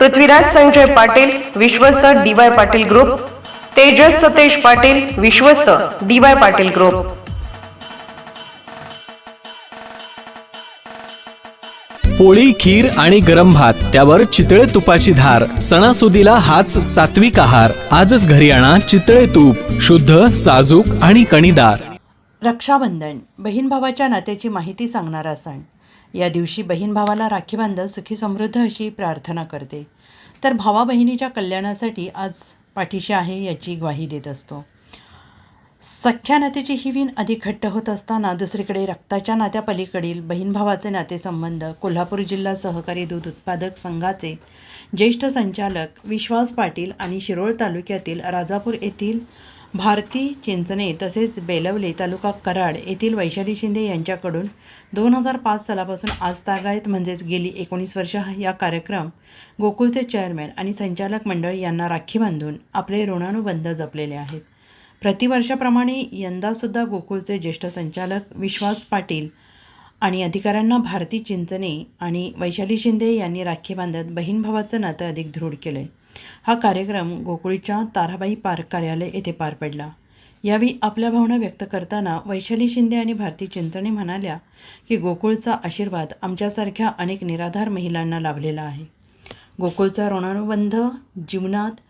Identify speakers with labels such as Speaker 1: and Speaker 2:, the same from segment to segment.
Speaker 1: Prithviraj Sanjay Patil विश्वस्त D Y Patil group Tejas Satej Patil विश्वस्त D Y Patil group.
Speaker 2: पोळी खीर आणि गरम भात त्यावर चितळे तुपाची धार सणासुदीला हाच सात्विक आहार. आजच घरी आणा चितळे तूप शुद्ध साजूक आणि कणीदार.
Speaker 3: रक्षाबंधन बहीण भावाच्या नात्याची माहिती सांगणारा सण. या दिवशी बहीण भावाला राखी बांधत सुखी समृद्ध अशी प्रार्थना करते. तर भावा बहिणीच्या कल्याणासाठी आज पाठीशी आहे याची ग्वाही देत असतो. सख्या नात्याची ही विण अधिक घट्ट होत असताना दुसरीकडे रक्ताच्या नात्यापलीकडील बहीण भावाचे नातेसंबंध कोल्हापूर जिल्हा सहकारी दूध उत्पादक संघाचे ज्येष्ठ संचालक विश्वास पाटील आणि शिरोळ तालुक्यातील राजापूर येथील भारती चिंचणे तसेच बेलवले तालुका कराड येथील वैशाली शिंदे यांच्याकडून दोन हजार पाच सालापासून आज तागायत म्हणजेच गेली एकोणीस वर्ष या कार्यक्रम. गोकुळचे चेअरमॅन आणि संचालक मंडळ यांना राखी बांधून आपले ऋणानुबंध जपलेले आहेत. प्रतिवर्षाप्रमाणे यंदासुद्धा गोकुळचे ज्येष्ठ संचालक विश्वास पाटील आणि अधिकाऱ्यांना भारती चिंचणे आणि वैशाली शिंदे यांनी राखी बांधत बहीण भावाचं नातं अधिक दृढ केलं हा कार्यक्रम गोकुळीच्या ताराबाई पार्क कार्यालय येथे पार पडला. यावेळी आपल्या भावना व्यक्त करताना वैशाली शिंदे आणि भारती चिंचणे म्हणाल्या की गोकुळचा आशीर्वाद आमच्यासारख्या अनेक निराधार महिलांना लाभलेला आहे. गोकुळचा ऋणानुबंध जीवनात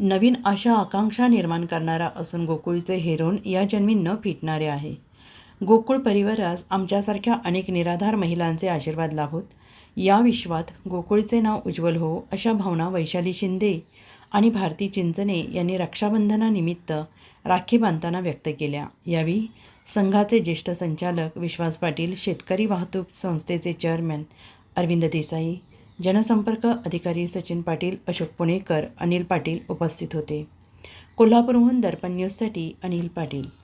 Speaker 3: नवीन आशा आकांक्षा निर्माण करणारा असून गोकुळचे हेरोन या जन्मी न फिटणारे आहे. गोकुळ परिवारास आमच्यासारख्या अनेक निराधार महिलांचे आशीर्वाद लाभोत. या विश्वात गोकुळचे नाव उज्ज्वल हो अशा भावना वैशाली शिंदे आणि भारती चिंचणे यांनी रक्षाबंधनानिमित्त राखी बांधताना व्यक्त केल्या. यावेळी संघाचे ज्येष्ठ संचालक विश्वास पाटील शेतकरी वाहतूक संस्थेचे चेअरमॅन अरविंद देसाई जनसंपर्क अधिकारी सचिन पाटील अशोक पुणेकर अनिल पाटील उपस्थित होते. कोल्हापूरहून दर्पण न्यूजसाठी अनिल पाटील.